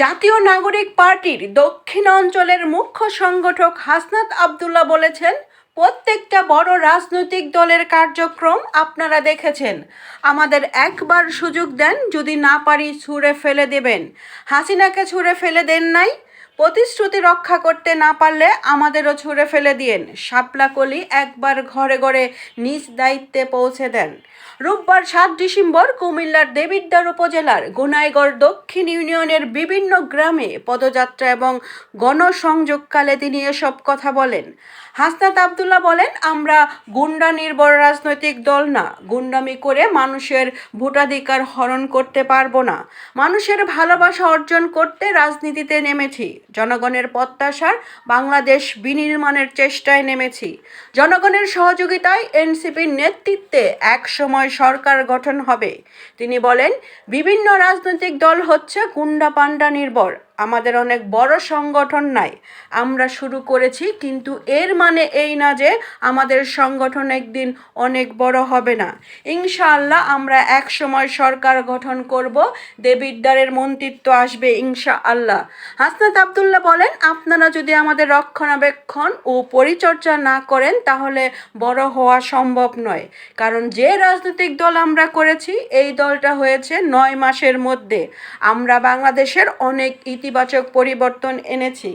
জাতীয় নাগরিক পার্টির দক্ষিণ অঞ্চলের মুখ্য সংগঠক হাসনাত আবদুল্লাহ বলেছেন, প্রত্যেকটা বড় রাজনৈতিক দলের কার্যক্রম আপনারা দেখেছেন। আমাদের একবার সুযোগ দেন, যদি না পারি ছুঁড়ে ফেলে দেবেন। হাসিনাকে ছুঁড়ে ফেলে দেন নাই প্রতিশ্রুতি রক্ষা করতে না পারলে আমাদেরও ছুঁড়ে ফেলে দিয়েন। শাপলাকলি একবার ঘরে ঘরে নিজ দায়িত্বে পৌঁছে দেন। রোববার সাত ডিসেম্বর কুমিল্লার দেবিদ্বার উপজেলার গোনাইগড় দক্ষিণ ইউনিয়নের বিভিন্ন গ্রামে পদযাত্রা এবং গণসংযোগকালে তিনি এসব কথা বলেন। হাসনাত আবদুল্লাহ বলেন, আমরা গুন্ডা নির্ভর রাজনৈতিক দল না। গুন্ডামি করে মানুষের ভোটাধিকার হরণ করতে পারব না। মানুষের ভালোবাসা অর্জন করতে রাজনীতিতে নেমেছি। জনগণের প্রত্যাশার বাংলাদেশ বিনির্মাণের চেষ্টায় নেমেছি। জনগণের সহযোগিতায় এনসিপির নেতৃত্বে এক সময় সরকার গঠন হবে। তিনি বলেন, বিভিন্ন রাজনৈতিক দল হচ্ছে গুন্ডা পান্ডা নির্ভর। আমাদের অনেক বড় সংগঠন নাই। আমরা শুরু করেছি, কিন্তু এর মানে এই না যে আমাদের সংগঠন একদিন অনেক বড় হবে না। ইনশাআল্লাহ আমরা এক সময় সরকার গঠন করব, দেবিদ্বারের মন্ত্রিত্ব আসবে ইনশা আল্লাহ হাসনাত আবদুল্লাহ বলেন, আপনারা যদি আমাদের রক্ষণাবেক্ষণ ও পরিচর্যা না করেন, তাহলে বড় হওয়া সম্ভব নয়। কারণ যে রাজনৈতিক দল আমরা করেছি, এই দলটা হয়েছে নয় মাসের মধ্যে। আমরা বাংলাদেশের অনেক ইতিবাচক পরিবর্তন এনেছি।